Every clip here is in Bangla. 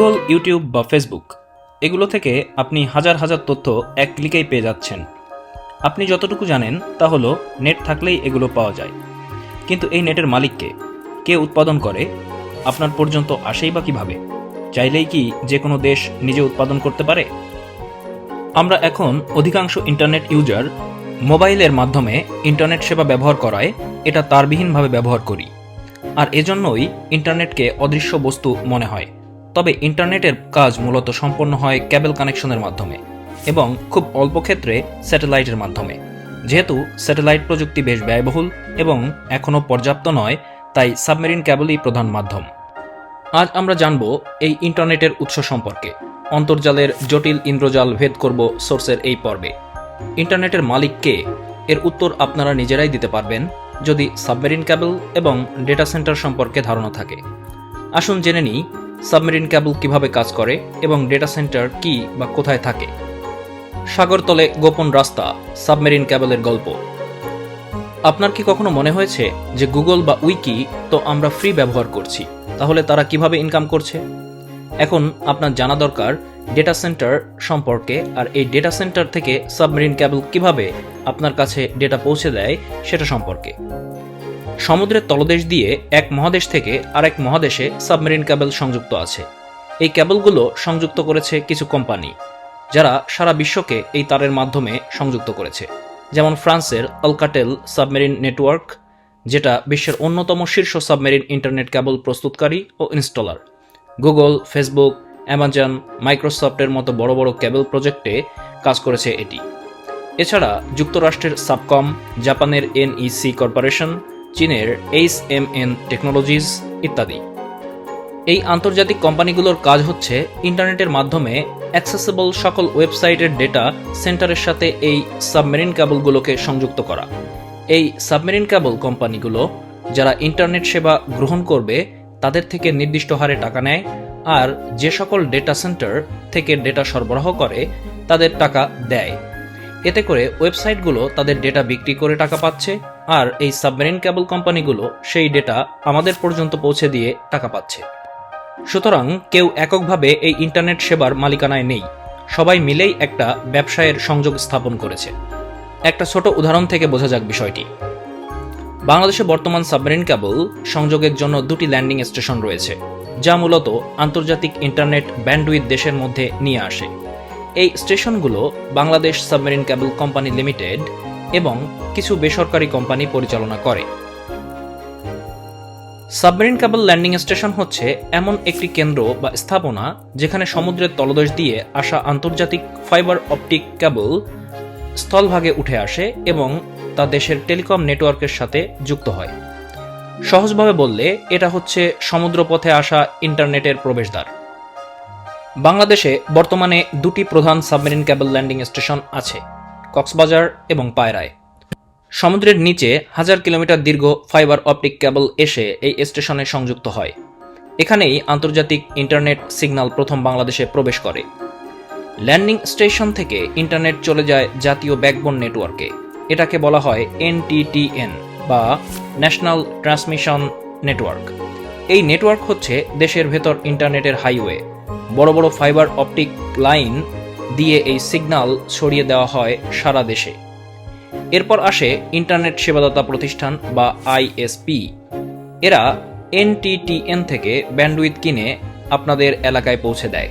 গুগল, ইউটিউব বা ফেসবুক, এগুলো থেকে আপনি হাজার হাজার তথ্য এক ক্লিকেই পেয়ে যাচ্ছেন। আপনি যতটুকু জানেন তা হলো, নেট থাকলেই এগুলো পাওয়া যায়। কিন্তু এই নেটের মালিককে? কে উৎপাদন করে? আপনার পর্যন্ত আসেই বা কীভাবে? চাইলেই কি যে কোনো দেশ নিজে উৎপাদন করতে পারে? আমরা এখন অধিকাংশ ইন্টারনেট ইউজার মোবাইলের মাধ্যমে ইন্টারনেট সেবা ব্যবহার করায় এটা তারবিহীনভাবে ব্যবহার করি। আর এজন্যই ইন্টারনেটকে অদৃশ্য বস্তু মনে হয়। তবে ইন্টারনেটের কাজ মূলত সম্পন্ন হয় ক্যাবেল কানেকশনের মাধ্যমে এবং খুব অল্প ক্ষেত্রে স্যাটেলাইটের মাধ্যমে। যেহেতু স্যাটেলাইট প্রযুক্তি বেশ ব্যয়বহুল এবং এখনও পর্যাপ্ত নয়, তাই সাবমেরিন ক্যাবলই প্রধান মাধ্যম। আজ আমরা জানব এই ইন্টারনেটের উৎস সম্পর্কে। অন্তর্জালের জটিল ইন্দ্রজাল ভেদ করব সোর্সের এই পর্বে। ইন্টারনেটের মালিক কে? এর উত্তর আপনারা নিজেরাই দিতে পারবেন যদি সাবমেরিন ক্যাবল এবং ডেটা সেন্টার সম্পর্কে ধারণা থাকে। আসুন জেনে নিই সাবমেরিন ক্যাবল কীভাবে কাজ করে এবং ডেটা সেন্টার কি বা কোথায় থাকে? সাগরতলে গোপন রাস্তা, সাবমেরিন ক্যাবলের গল্প। আপনার কি কখনো মনে হয়েছে যে গুগল বা উইকি তো আমরা ফ্রি ব্যবহার করছি, তাহলে তারা কীভাবে ইনকাম করছে? এখন আপনার জানা দরকার ডেটা সেন্টার সম্পর্কে আর এই ডেটা সেন্টার থেকে সাবমেরিন ক্যাবল কীভাবে আপনার কাছে ডেটা পৌঁছে দেয় সেটা সম্পর্কে। সমুদ্রের তলদেশ দিয়ে এক মহাদেশ থেকে আরেক মহাদেশে সাবমেরিন ক্যাবল সংযুক্ত আছে। এই ক্যাবলগুলো সংযুক্ত করেছে কিছু কোম্পানি, যারা সারা বিশ্বকে এই তারের মাধ্যমে সংযুক্ত করেছে। যেমন ফ্রান্সের অলকাটেল সাবমেরিন নেটওয়ার্ক, যেটা বিশ্বের অন্যতম শীর্ষ সাবমেরিন ইন্টারনেট ক্যাবল প্রস্তুতকারী ও ইনস্টলার। গুগল, ফেসবুক, অ্যামাজন, মাইক্রোসফটের মতো বড় বড় ক্যাবল প্রজেক্টে কাজ করেছে এটি। এছাড়া যুক্তরাষ্ট্রের সাবকম, জাপানের এনইসি কর্পোরেশন চীনের এইচ এম এন টেকনোলজিস ইত্যাদি। এই আন্তর্জাতিক কোম্পানিগুলোর কাজ হচ্ছে ইন্টারনেটের মাধ্যমে অ্যাক্সেসেবল সকল ওয়েবসাইটের ডেটা সেন্টারের সাথে এই সাবমেরিন ক্যাবলগুলোকে সংযুক্ত করা। এই সাবমেরিন ক্যাবল কোম্পানিগুলো, যারা ইন্টারনেট সেবা গ্রহণ করবে, তাদের থেকে নির্দিষ্ট হারে টাকা নেয় আর যে সকল ডেটা সেন্টার থেকে ডেটা সরবরাহ করে, তাদের টাকা দেয়। এতে করে ওয়েবসাইটগুলো তাদের ডেটা বিক্রি করে টাকা পাচ্ছে আর এই সাবমেরিন ক্যাবল কোম্পানিগুলো সেই ডেটা আমাদের পর্যন্ত পৌঁছে দিয়ে টাকা পাচ্ছে। সুতরাং কেউ এককভাবে এই ইন্টারনেট সেবার মালিকানায় নেই। সবাই মিলেই একটা ব্যবসায়ের সংযোগ স্থাপন করেছে। একটা ছোট উদাহরণ থেকে বোঝা যাক বিষয়টি। বাংলাদেশে বর্তমান সাবমেরিন ক্যাবল সংযোগের জন্য দুটি ল্যান্ডিং স্টেশন রয়েছে, যা মূলত আন্তর্জাতিক ইন্টারনেট ব্যান্ডউইথ দেশের মধ্যে নিয়ে আসে। এই স্টেশনগুলো Bangladesh submarine cable company limited এবং কিছু বেসরকারি কোম্পানি পরিচালনা করে। সাবমেরিন ক্যাবল ল্যান্ডিং স্টেশন হচ্ছে এমন একটি কেন্দ্র বা স্থাপনা যেখানে সমুদ্রের তলদেশ দিয়ে আসা আন্তর্জাতিক ফাইবার অপটিক ক্যাবল স্থলভাগে উঠে আসে এবং তা দেশের টেলিকম নেটওয়ার্কের সাথে যুক্ত হয়। সহজভাবে বললে, এটা হচ্ছে সমুদ্রপথে আসা ইন্টারনেটের প্রবেশদ্বার। বাংলাদেশে বর্তমানে দুটি প্রধান সাবমেরিন ক্যাবল ল্যান্ডিং স্টেশন আছে। কক্সবাজার এবং পায়রায়। সমুদ্রের নিচে হাজার কিলোমিটার দীর্ঘ ফাইবার অপটিক কেবল এসে এই স্টেশনে সংযুক্ত হয়। এখানেই আন্তর্জাতিক ইন্টারনেট সিগন্যাল প্রথম বাংলাদেশে প্রবেশ করে। ল্যান্ডিং স্টেশন থেকে ইন্টারনেট চলে যায় জাতীয় ব্যাকবোন নেটওয়ার্কে। এটাকে বলা হয় এনটিটিএন বা ন্যাশনাল ট্রান্সমিশন নেটওয়ার্ক। এই নেটওয়ার্ক হচ্ছে দেশের ভেতর ইন্টারনেটের হাইওয়ে। বড় বড় ফাইবার অপটিক লাইন দিয়ে এই সিগন্যাল ছড়িয়ে দেওয়া হয় সারা দেশে। এরপর আসে ইন্টারনেট সেবাদাতা প্রতিষ্ঠান বা আইএসপি এরা এনটিটিএন থেকে ব্যান্ডউইথ কিনে আপনাদের এলাকায় পৌঁছে দেয়।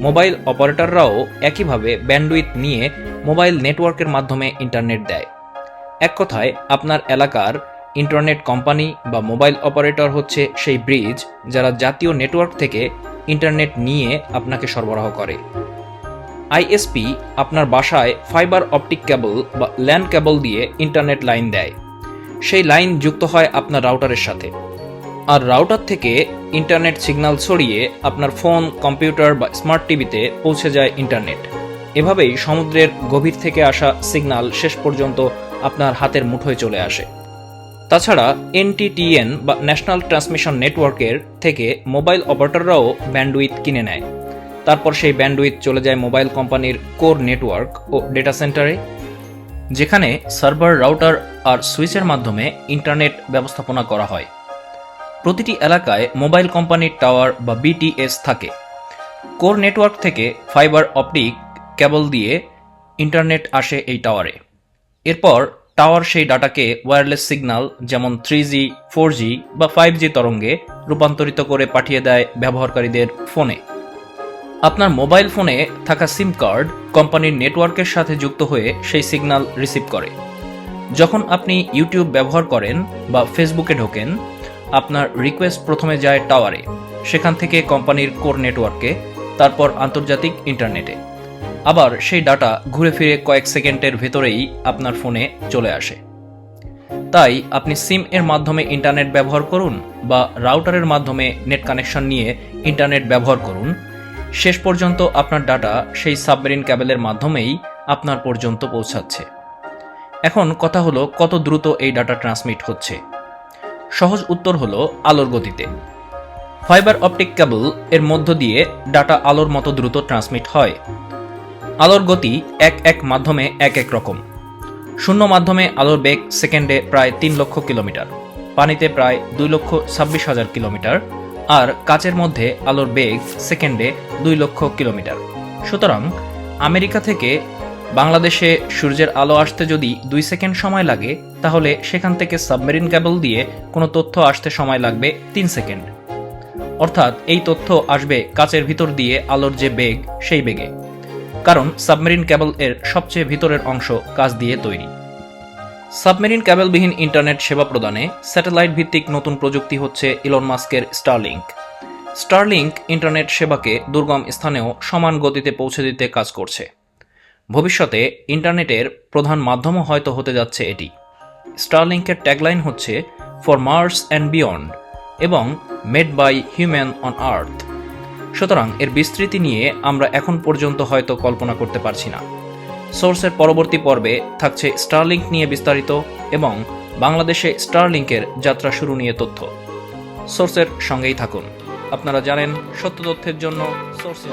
মোবাইল অপারেটররাও একইভাবে ব্যান্ডউইথ নিয়ে মোবাইল নেটওয়ার্কের মাধ্যমে ইন্টারনেট দেয়। এক কথায়, আপনার এলাকার ইন্টারনেট কোম্পানি বা মোবাইল অপারেটর হচ্ছে সেই ব্রিজ যারা জাতীয় নেটওয়ার্ক থেকে ইন্টারনেট নিয়ে আপনাকে সরবরাহ করে। আইএসপি আপনার বাসায় ফাইবার অপটিক কেবল বা ল্যান্ড কেবল দিয়ে ইন্টারনেট লাইন দেয়। সেই লাইন যুক্ত হয় আপনার রাউটারের সাথে। আর রাউটার থেকে ইন্টারনেট সিগন্যাল ছড়িয়ে আপনার ফোন কম্পিউটার বা স্মার্ট টিভিতে পৌঁছে যায় ইন্টারনেট এভাবেই সমুদ্রের গভীর থেকে আসা সিগন্যাল শেষ পর্যন্ত আপনার হাতের মুঠোয় চলে আসে। তাছাড়া এনটিটিএন বা ন্যাশনাল ট্রান্সমিশন নেটওয়ার্কের থেকে মোবাইল অপারেটররাও ব্যান্ডউইথ কিনে নেয়। তারপর সেই ব্যান্ডউইথ চলে যায় মোবাইল কোম্পানির কোর নেটওয়ার্ক ও ডেটা সেন্টারে যেখানে সার্ভার রাউটার আর সুইচের মাধ্যমে ইন্টারনেট ব্যবস্থাপনা করা হয়। প্রতিটি এলাকায় মোবাইল কোম্পানির টাওয়ার বা বিটিএস থাকে। কোর নেটওয়ার্ক থেকে ফাইবার অপটিক কেবল দিয়ে ইন্টারনেট আসে এই টাওয়ারে এরপর টাওয়ার সেই ডাটাকে ওয়্যারলেস সিগন্যাল যেমন থ্রি জি ফোর জি বা ফাইভ জি তরঙ্গে রূপান্তরিত করে পাঠিয়ে দেয় ব্যবহারকারীদের ফোনে আপনার মোবাইল ফোনে থাকা সিম কার্ড কোম্পানির নেটওয়ার্কের সাথে যুক্ত হয়ে সেই সিগন্যাল রিসিভ করে। যখন আপনি ইউটিউব ব্যবহার করেন বা ফেসবুকে ঢোকেন, আপনার রিকোয়েস্ট প্রথমে যায় টাওয়ারে, সেখান থেকে কোম্পানির কোর নেটওয়ার্কে, তারপর আন্তর্জাতিক ইন্টারনেটে। আবার সেই ডাটা ঘুরে ফিরে কয়েক সেকেন্ডের ভেতরেই আপনার ফোনে চলে আসে। তাই আপনি সিম এর মাধ্যমে ইন্টারনেট ব্যবহার করুন বা রাউটারের মাধ্যমে নেট কানেকশন নিয়ে ইন্টারনেট ব্যবহার করুন শেষ পর্যন্ত আপনার ডাটা সেই সাবমেরিন ক্যাবেলের মাধ্যমেই আপনার পর্যন্ত পৌঁছাচ্ছে। এখন কথা হলো কত দ্রুত এই ডাটা ট্রান্সমিট হচ্ছে। সহজ উত্তর হলো আলোর গতিতে। ফাইবার অপটিক কেবল এর মধ্য দিয়ে ডাটা আলোর মতো দ্রুত ট্রান্সমিট হয়। আলোর গতি এক এক মাধ্যমে এক এক রকম। শূন্য মাধ্যমে আলোর বেগ সেকেন্ডে প্রায় তিন লক্ষ কিলোমিটার, পানিতে প্রায় দুই লক্ষ ছাব্বিশ হাজার কিলোমিটার আর কাচের মধ্যে আলোর বেগ সেকেন্ডে দুই লক্ষ কিলোমিটার। সুতরাং আমেরিকা থেকে বাংলাদেশে সূর্যের আলো আসতে যদি দুই সেকেন্ড সময় লাগে, তাহলে সেখান থেকে সাবমেরিন কেবল দিয়ে কোনো তথ্য আসতে সময় লাগবে তিন সেকেন্ড। অর্থাৎ এই তথ্য আসবে কাচের ভিতর দিয়ে আলোর যে বেগ, সেই বেগে। কারণ সাবমেরিন কেবল এর সবচেয়ে ভিতরের অংশ কাচ দিয়ে তৈরি। সাবমেরিন কেবলবিহীন ইন্টারনেট সেবা প্রদানে স্যাটেলাইট ভিত্তিক নতুন প্রযুক্তি হচ্ছে ইলন মাস্কের স্টারলিংক। স্টারলিংক ইন্টারনেট সেবাকে দুর্গম স্থানেও সমান গতিতে পৌঁছে দিতে কাজ করছে। ভবিষ্যতে ইন্টারনেটের প্রধান মাধ্যমও হয়তো হতে যাচ্ছে এটি। স্টারলিংকের ট্যাগলাইন হচ্ছে ফর মার্স অ্যান্ড বিয়ন্ড এবং made by human on earth. সুতরাং এর বিস্তৃতি নিয়ে আমরা এখন পর্যন্ত হয়তো কল্পনা করতে পারছি না। সোর্সের পরবর্তী পর্বে থাকছে স্টারলিংক নিয়ে বিস্তারিত এবং বাংলাদেশে স্টারলিংকের যাত্রা শুরু নিয়ে তথ্য। সোর্সের সঙ্গেই থাকুন। আপনারা জানেন, সত্য তথ্যের জন্য সোর্সে